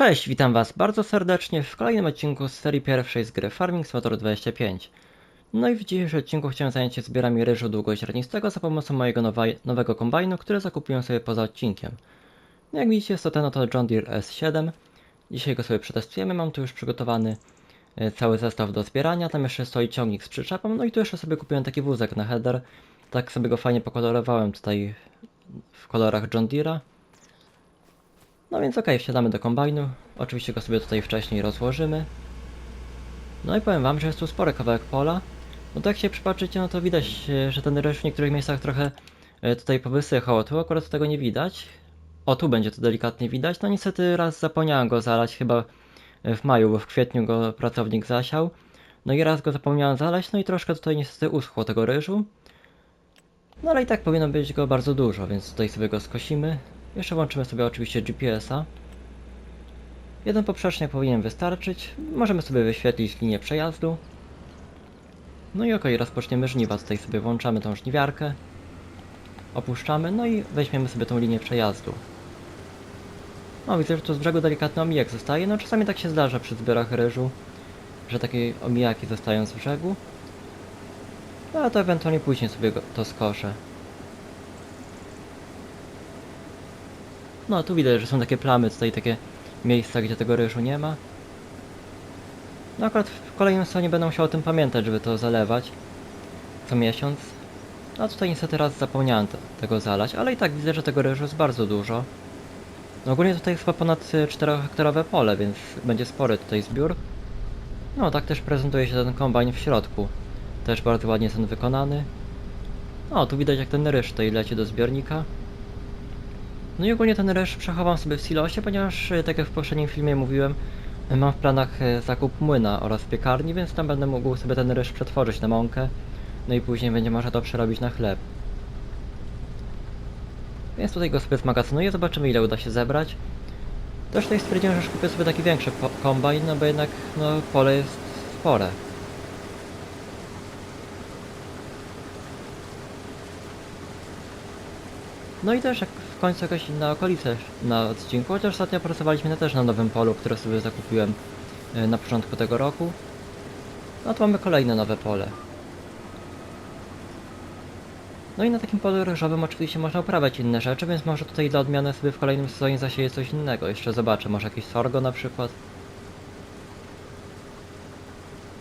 Cześć, witam Was bardzo serdecznie w kolejnym odcinku z serii pierwszej z gry Farming Simulator 25. No i w dzisiejszym odcinku chciałem zająć się zbierami ryżu długoźrnistego za pomocą mojego nowa, nowego kombajnu, który zakupiłem sobie poza odcinkiem. No jak widzicie jest to ten oto John Deere S7. Dzisiaj go sobie przetestujemy, mam tu już przygotowany e, cały zestaw do zbierania, tam jeszcze stoi ciągnik z przyczepą, no i tu jeszcze sobie kupiłem taki wózek na header. Tak sobie go fajnie pokolorowałem tutaj w kolorach John Deere'a. No więc okej, wsiadamy do kombajnu. Oczywiście go sobie tutaj wcześniej rozłożymy. No i powiem wam, że jest tu spory kawałek pola. No to jak się przypatrzycie, no to widać, e, że ten ryż w niektórych miejscach trochę e, tutaj powysychał. Tu akurat tego nie widać. O, tu będzie to delikatnie widać. No niestety raz zapomniałem go zalać, chyba e, w maju, bo w kwietniu go pracownik zasiał. No i raz go zapomniałem zalać, no i troszkę tutaj niestety uschło tego ryżu. No ale i tak powinno być go bardzo dużo, więc tutaj sobie go skosimy. Jeszcze włączymy sobie oczywiście GPS-a. Jeden poprzecznik powinien wystarczyć. Możemy sobie wyświetlić linię przejazdu. No i okej, rozpoczniemy żniwa. Tutaj sobie włączamy tą żniwiarkę. Opuszczamy, no i weźmiemy sobie tą linię przejazdu. No widzę, że tu z brzegu delikatny omijak zostaje. No czasami tak się zdarza przy zbiorach ryżu, że takie omijaki zostają z brzegu. No ale to ewentualnie później sobie to skoszę. No tu widać, że są takie plamy, tutaj takie miejsca, gdzie tego ryżu nie ma. No akurat w kolejnym stronie będę musiał o tym pamiętać, żeby to zalewać co miesiąc. No tutaj niestety raz zapomniałem te, tego zalać, ale i tak widzę, że tego ryżu jest bardzo dużo. No ogólnie tutaj jest chyba ponad 4-hektarowe pole, więc będzie spory tutaj zbiór. No tak też prezentuje się ten kombajn w środku. Też bardzo ładnie jest on wykonany. No tu widać jak ten ryż tutaj leci do zbiornika. No i ogólnie ten ryż przechowam sobie w silosie, ponieważ e, tak jak w poprzednim filmie mówiłem, e, mam w planach e, zakup młyna oraz piekarni, więc tam będę mógł sobie ten ryż przetworzyć na mąkę. No i później będzie można to przerobić na chleb. Więc tutaj go sobie zmagazynuję, zobaczymy ile uda się zebrać. Też tutaj stwierdziłem, że kupię sobie taki większy kombajn, no bo jednak no, pole jest spore. No i też jak końcu jakaś inna okolica na odcinku, chociaż ostatnio pracowaliśmy też na nowym polu, które sobie zakupiłem e, na początku tego roku. No to mamy kolejne nowe pole. No i na takim polu ryżowym oczywiście można uprawiać inne rzeczy, więc może tutaj dla odmiany sobie w kolejnym sezonie zasieję coś innego. Jeszcze zobaczę, może jakieś sorgo na przykład.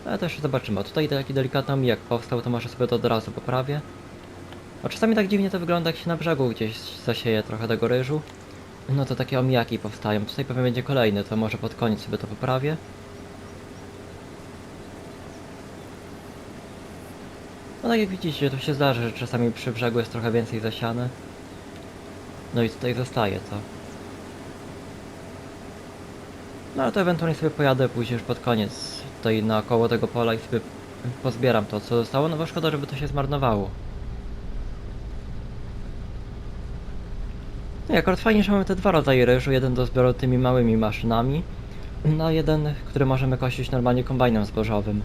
Ale też zobaczymy. O, tutaj taki delikatny omijak powstał, to może sobie to od razu poprawię. A czasami tak dziwnie to wygląda, jak się na brzegu gdzieś zasieje trochę tego ryżu. No to takie omijaki powstają. Tutaj pewnie będzie kolejny, to może pod koniec sobie to poprawię. No tak jak widzicie, to się zdarzy, że czasami przy brzegu jest trochę więcej zasiane. No i tutaj zostaje to. No ale to ewentualnie sobie pojadę później już pod koniec tutaj naokoło tego pola i sobie pozbieram to co zostało, no bo szkoda, żeby to się zmarnowało. No i akurat fajnie, że mamy te dwa rodzaje ryżu, jeden do zbioru tymi małymi maszynami, no jeden, który możemy kosić normalnie kombajnem zbożowym.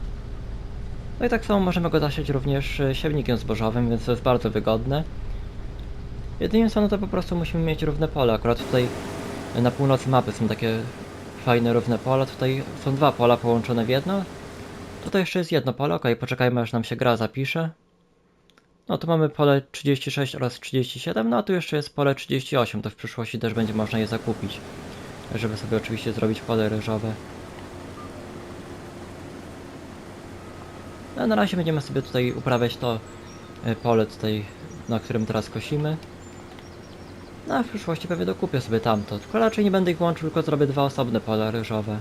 No i tak samo możemy go zasiać również e, siewnikiem zbożowym, więc to jest bardzo wygodne. Jedynie co, no to po prostu musimy mieć równe pole. Akurat tutaj na północy mapy są takie fajne, równe pola. Tutaj są dwa pola połączone w jedno. Tutaj jeszcze jest jedno pole, ok, poczekajmy aż nam się gra zapisze. No tu mamy pole 36 oraz 37, no a tu jeszcze jest pole 38, to w przyszłości też będzie można je zakupić. Żeby sobie oczywiście zrobić pole ryżowe. No na razie będziemy sobie tutaj uprawiać to e, pole tutaj, na którym teraz kosimy. No a w przyszłości pewnie dokupię sobie tamto, tylko raczej nie będę ich łączył, tylko zrobię dwa osobne pola ryżowe.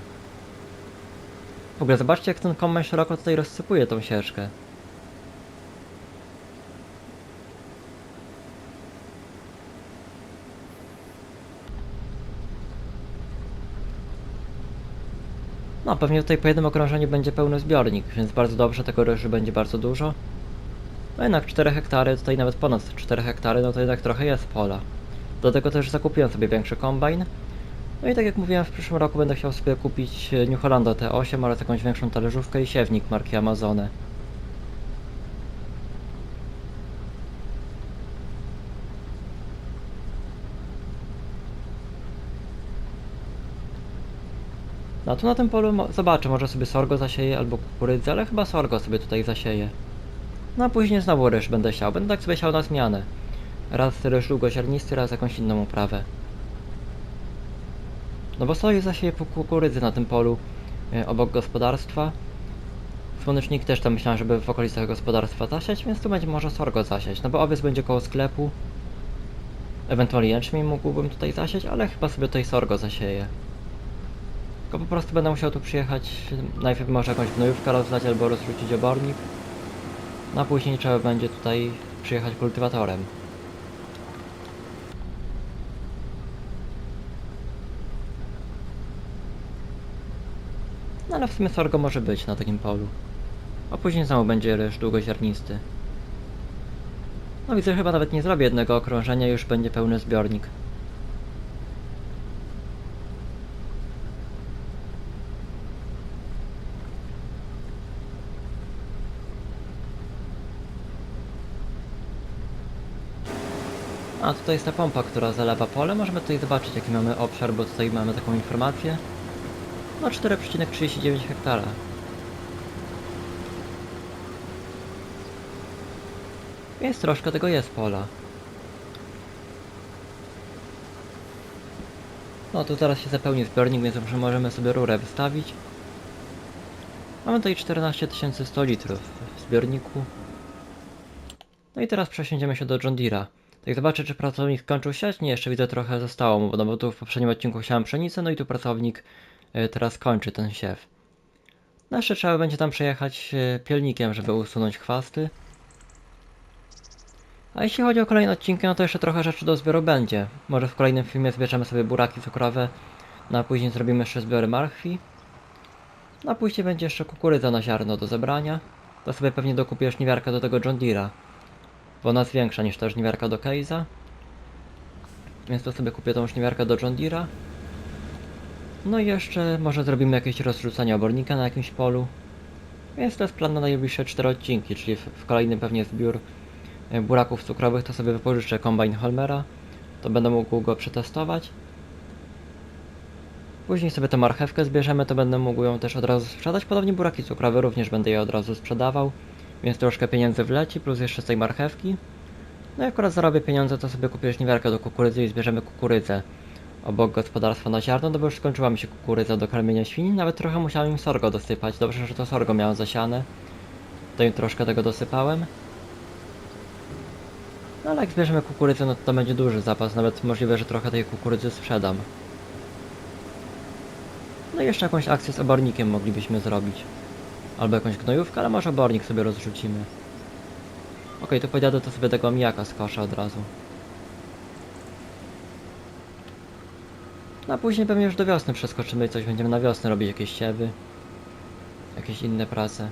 W ogóle zobaczcie jak ten kombajn szeroko tutaj rozsypuje tą ścieżkę. No, pewnie tutaj po jednym okrążeniu będzie pełny zbiornik, więc bardzo dobrze, tego ryżu będzie bardzo dużo. No jednak 4 hektary, tutaj nawet ponad 4 hektary, no to jednak trochę jest pola. Do tego też zakupiłem sobie większy kombajn. No i tak jak mówiłem, w przyszłym roku będę chciał sobie kupić New Hollanda T8 oraz jakąś większą talerzówkę i siewnik marki Amazone. No tu na tym polu zobaczę, może sobie sorgo zasieję albo kukurydzę, ale chyba sorgo sobie tutaj zasieję. No a później znowu ryż będę siał, będę tak sobie siał na zmianę. Raz ryż długoziarnisty, raz jakąś inną uprawę. No bo sobie zasieję po kukurydzy na tym polu e, obok gospodarstwa. Słonecznik też tam myślałem, żeby w okolicach gospodarstwa zasiać, więc tu będzie może sorgo zasiać. No bo owiec będzie koło sklepu. Ewentualnie jęczmień mógłbym tutaj zasiać, ale chyba sobie tutaj sorgo zasieję. Tylko po prostu będę musiał tu przyjechać, najpierw może jakąś gnojówkę rozlać albo rozrzucić obornik. No a później trzeba będzie tutaj przyjechać kultywatorem. No ale w sumie sorgo może być na takim polu. A później znowu będzie ryż długoziarnisty. No widzę, chyba nawet nie zrobię jednego okrążenia, już będzie pełny zbiornik. Tutaj jest ta pompa, która zalewa pole. Możemy tutaj zobaczyć jaki mamy obszar, bo tutaj mamy taką informację. No 4,39 hektara. Więc troszkę tego jest pola. No tu zaraz się zapełni zbiornik, więc już możemy sobie rurę wystawić. Mamy tutaj 14 100 litrów w zbiorniku. No i teraz przesiądziemy się do John Deere'a. Tak zobaczę, czy pracownik skończył siać. Nie, jeszcze widzę trochę zostało no bo tu w poprzednim odcinku siałem pszenicę, no i tu pracownik e, teraz kończy ten siew. No jeszcze trzeba będzie tam przejechać e, pielnikiem, żeby usunąć chwasty. A jeśli chodzi o kolejne odcinki, no to jeszcze trochę rzeczy do zbioru będzie. Może w kolejnym filmie zbierzemy sobie buraki cukrowe, no a później zrobimy jeszcze zbiory marchwi. No a później będzie jeszcze kukurydza na ziarno do zebrania. To sobie pewnie dokupię żniwiarkę do tego John Deere'a. Bo ona jest większa niż ta żniwiarka do Case'a. Więc to sobie kupię tą żniwiarkę do John Deere'a. No i jeszcze może zrobimy jakieś rozrzucanie obornika na jakimś polu. Więc to jest plan na najbliższe 4 odcinki, czyli w, w kolejnym pewnie zbiór e, buraków cukrowych to sobie wypożyczę kombajn Holmera. To będę mógł go przetestować. Później sobie tę marchewkę zbierzemy, to będę mógł ją też od razu sprzedać. Podobnie buraki cukrowe również będę je od razu sprzedawał. Więc troszkę pieniędzy wleci, plus jeszcze z tej marchewki. No i akurat zarobię pieniądze, to sobie kupię żniwiarkę do kukurydzy i zbierzemy kukurydzę. Obok gospodarstwa na ziarno, no bo już skończyła mi się kukurydza do karmienia świni, nawet trochę musiałem im sorgo dosypać. Dobrze, że to sorgo miałem zasiane. To im troszkę tego dosypałem. No ale jak zbierzemy kukurydzę, no to, to będzie duży zapas, nawet możliwe, że trochę tej kukurydzy sprzedam. No i jeszcze jakąś akcję z obornikiem moglibyśmy zrobić. Albo jakąś gnojówkę, ale może obornik sobie rozrzucimy. Okej, to pojadę to sobie tego mijaka skoszę od razu. No a później pewnie już do wiosny przeskoczymy i coś będziemy na wiosnę robić, jakieś siewy. Jakieś inne prace.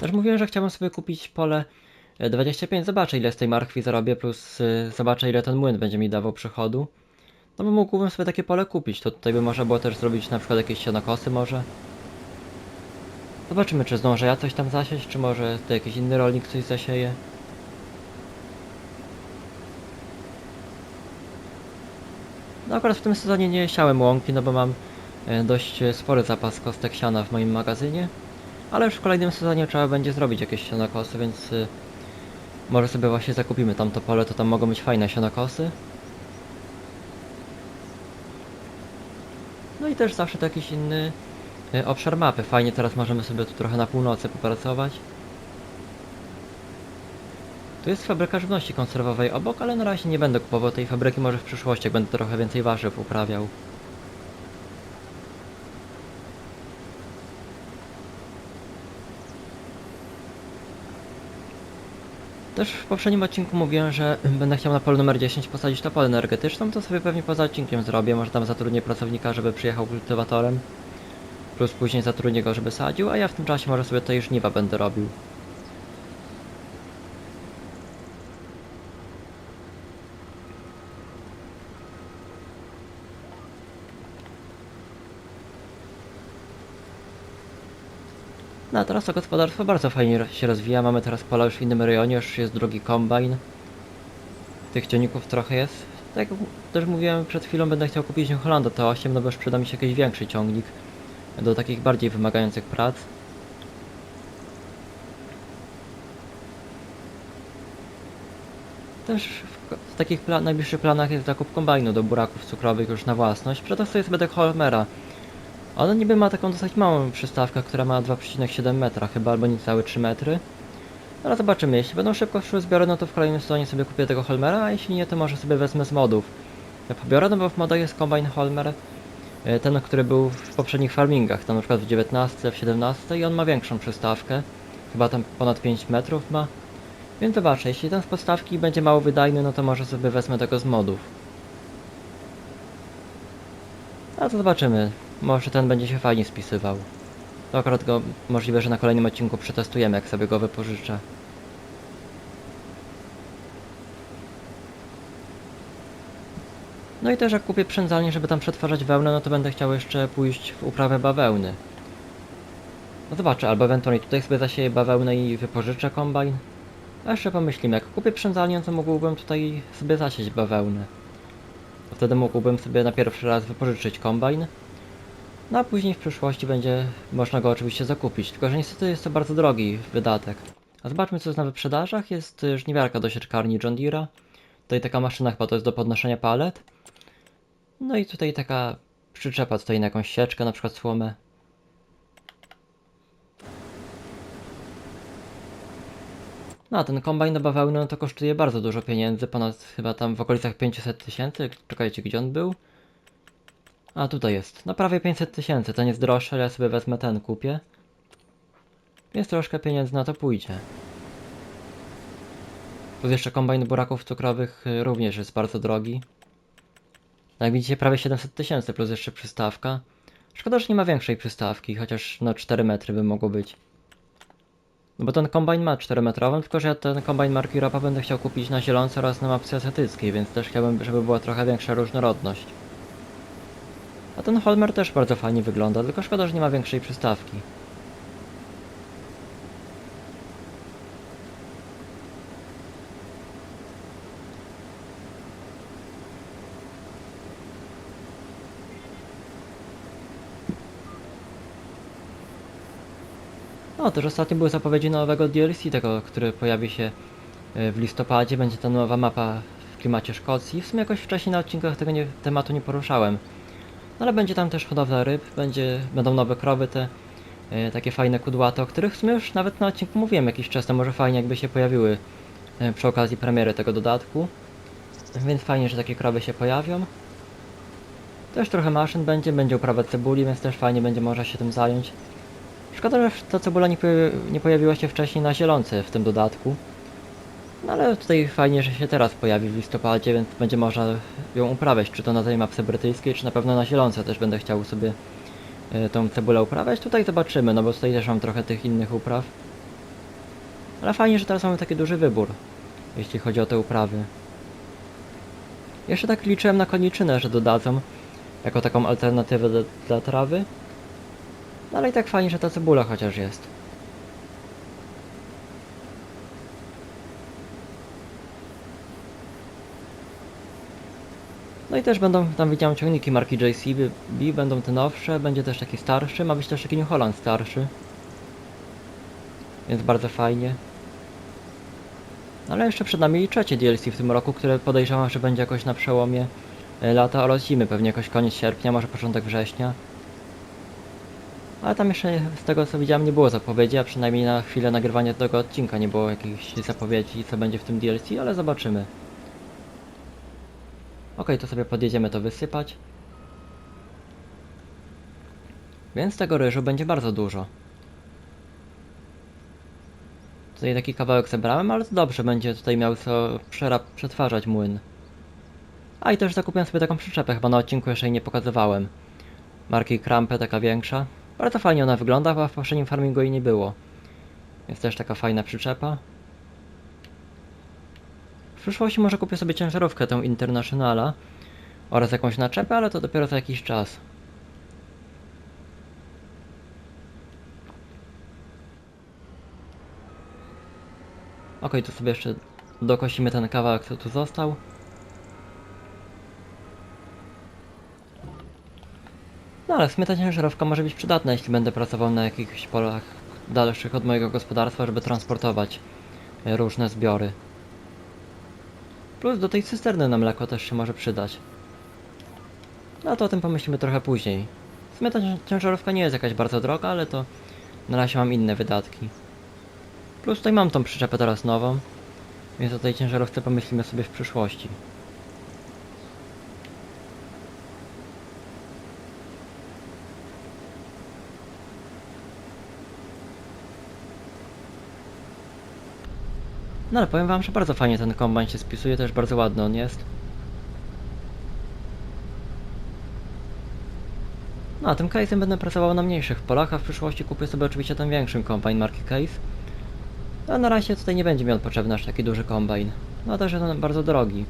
Też mówiłem, że chciałbym sobie kupić pole 25. Zobaczę ile z tej marchwi zarobię, plus y, zobaczę ile ten młyn będzie mi dawał przychodu. No bo mógłbym sobie takie pole kupić, to tutaj by można było też zrobić na przykład jakieś sianokosy może. Zobaczymy czy zdążę ja coś tam zasieć, czy może to jakiś inny rolnik coś zasieje. No akurat w tym sezonie nie siałem łąki, no bo mam e, dość e, spory zapas kostek siana w moim magazynie. Ale już w kolejnym sezonie trzeba będzie zrobić jakieś sianokosy, więc y, może sobie właśnie zakupimy tamto pole, to tam mogą być fajne sianokosy. No i też zawsze to jakiś inny y, obszar mapy. Fajnie, teraz możemy sobie tu trochę na północy popracować. Tu jest fabryka żywności konserwowej obok, ale na razie nie będę kupował tej fabryki, może w przyszłości, jak będę trochę więcej warzyw uprawiał. Też w poprzednim odcinku mówiłem, że będę chciał na polu numer 10 posadzić topolę energetyczną, to sobie pewnie poza odcinkiem zrobię, może tam zatrudnię pracownika, żeby przyjechał kultywatorem, plus później zatrudnię go, żeby sadził, a ja w tym czasie może sobie tutaj żniwa będę robił. No a teraz to gospodarstwo bardzo fajnie się rozwija. Mamy teraz pola już w innym rejonie, już jest drugi kombajn. Tych ciągników trochę jest. Tak jak też mówiłem przed chwilą, będę chciał kupić New Hollanda T8, no bo już przyda mi się jakiś większy ciągnik do takich bardziej wymagających prac. Też w, w takich najbliższych planach jest zakup kombajnu do buraków cukrowych już na własność. Przetestuję sobie Holmera. On niby ma taką dosyć małą przystawkę, która ma 2,7 metra chyba, albo niecałe 3 metry. Ale zobaczymy, jeśli będą szybko szły zbiory, no to w kolejnym sezonie sobie kupię tego Holmera, a jeśli nie, to może sobie wezmę z modów. Ja pobiorę, no bo w modach jest kombajn Holmer, e, ten, który był w poprzednich farmingach, tam na przykład w 19, w 17 i on ma większą przystawkę. Chyba tam ponad 5 metrów ma. Więc zobaczę, jeśli ten z podstawki będzie mało wydajny, no to może sobie wezmę tego z modów. A to zobaczymy. Może ten będzie się fajnie spisywał. To akurat go możliwe, że na kolejnym odcinku przetestujemy, jak sobie go wypożyczę. No i też jak kupię przędzalnię, żeby tam przetwarzać wełnę, no to będę chciał jeszcze pójść w uprawę bawełny. No zobaczę, albo ewentualnie tutaj sobie zasieję bawełnę i wypożyczę kombajn. A jeszcze pomyślimy, jak kupię przędzalnię, to mógłbym tutaj sobie zasieć bawełnę. Wtedy mógłbym sobie na pierwszy raz wypożyczyć kombajn. No a później w przyszłości będzie można go oczywiście zakupić, tylko że niestety jest to bardzo drogi wydatek. A zobaczmy co jest na wyprzedażach. Jest y, żniwiarka do sieczkarni John Deere'a. Tutaj taka maszyna chyba to jest do podnoszenia palet. No i tutaj taka przyczepa tutaj na jakąś sieczkę, na przykład słomę. No a ten kombajn do bawełny no to kosztuje bardzo dużo pieniędzy, ponad chyba tam w okolicach 500 tysięcy. Czekajcie, gdzie on był? A tutaj jest, no prawie 500 tysięcy, ten jest droższy, ale ja sobie wezmę ten, kupię. Więc troszkę pieniędzy na to pójdzie. Plus jeszcze kombajn buraków cukrowych y, również jest bardzo drogi. Jak widzicie prawie 700 tysięcy plus jeszcze przystawka. Szkoda, że nie ma większej przystawki, chociaż no 4 metry by mogło być. No bo ten kombajn ma 4 metrową, tylko że ja ten kombajn marki Ropa będę chciał kupić na zielonce oraz na mapce azjatyckiej, więc też chciałbym, żeby była trochę większa różnorodność. A ten Holmer też bardzo fajnie wygląda, tylko szkoda, że nie ma większej przystawki. No, też ostatnio były zapowiedzi nowego DLC, tego, który pojawi się e, w listopadzie. Będzie to nowa mapa w klimacie Szkocji. W sumie jakoś wcześniej na odcinkach tego nie, tematu nie poruszałem. No, ale będzie tam też hodowla ryb, będzie, będą nowe krowy te, e, takie fajne kudłate, o których w sumie już nawet na odcinku mówiłem jakiś czas, to może fajnie jakby się pojawiły e, przy okazji premiery tego dodatku. Więc fajnie, że takie krowy się pojawią. Też trochę maszyn będzie, będzie uprawa cebuli, więc też fajnie będzie można się tym zająć. Szkoda, że ta cebula nie, nie pojawiła się wcześniej na zielonce w tym dodatku. No ale tutaj fajnie, że się teraz pojawi w listopadzie, więc będzie można ją uprawiać, czy to na tej mapce brytyjskiej, czy na pewno na zielonce też będę chciał sobie e, tą cebulę uprawiać. Tutaj zobaczymy, no bo tutaj też mam trochę tych innych upraw. Ale fajnie, że teraz mamy taki duży wybór, jeśli chodzi o te uprawy. Jeszcze tak liczyłem na koniczynę, że dodadzą jako taką alternatywę do, dla trawy. No ale i tak fajnie, że ta cebula chociaż jest. No i też będą, tam widziałem ciągniki marki JCB, będą te nowsze, będzie też taki starszy, ma być też taki New Holland starszy. Więc bardzo fajnie. Ale jeszcze przed nami trzecie DLC w tym roku, które podejrzewam, że będzie jakoś na przełomie e, lata oraz zimy, pewnie jakoś koniec sierpnia, może początek września. Ale tam jeszcze z tego co widziałem nie było zapowiedzi, a przynajmniej na chwilę nagrywania tego odcinka nie było jakichś zapowiedzi co będzie w tym DLC, ale zobaczymy. Okej, to sobie podjedziemy to wysypać. Więc tego ryżu będzie bardzo dużo. Tutaj taki kawałek zebrałem, ale to dobrze, będzie tutaj miał co przetwarzać młyn. A i też zakupiłem sobie taką przyczepę, chyba na odcinku jeszcze jej nie pokazywałem. Marki Krampę, taka większa. Bardzo fajnie ona wygląda, a w poprzednim farmingu jej nie było. Jest też taka fajna przyczepa. Przyszłości może kupię sobie ciężarówkę, tę Internationala oraz jakąś naczepę, ale to dopiero za jakiś czas. Ok, tu sobie jeszcze dokosimy ten kawałek, co tu został. No ale w sumie ta ciężarówka może być przydatna, jeśli będę pracował na jakichś polach dalszych od mojego gospodarstwa, żeby transportować różne zbiory. Plus do tej cysterny na mleko też się może przydać. No to o tym pomyślimy trochę później. W sumie ta cię- ciężarówka nie jest jakaś bardzo droga, ale to na razie mam inne wydatki. Plus tutaj mam tą przyczepę teraz nową, więc o tej ciężarówce pomyślimy sobie w przyszłości. No ale powiem wam, że bardzo fajnie ten kombajn się spisuje, też bardzo ładny on jest. No a tym case'em będę pracował na mniejszych polach, a w przyszłości kupię sobie oczywiście ten większy kombajn marki Case. A na razie tutaj nie będzie mi on potrzebny aż taki duży kombajn. No też jest on bardzo drogi.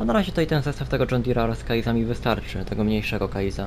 A na razie tutaj ten zestaw tego John Deere'a z case'a mi wystarczy, tego mniejszego case'a.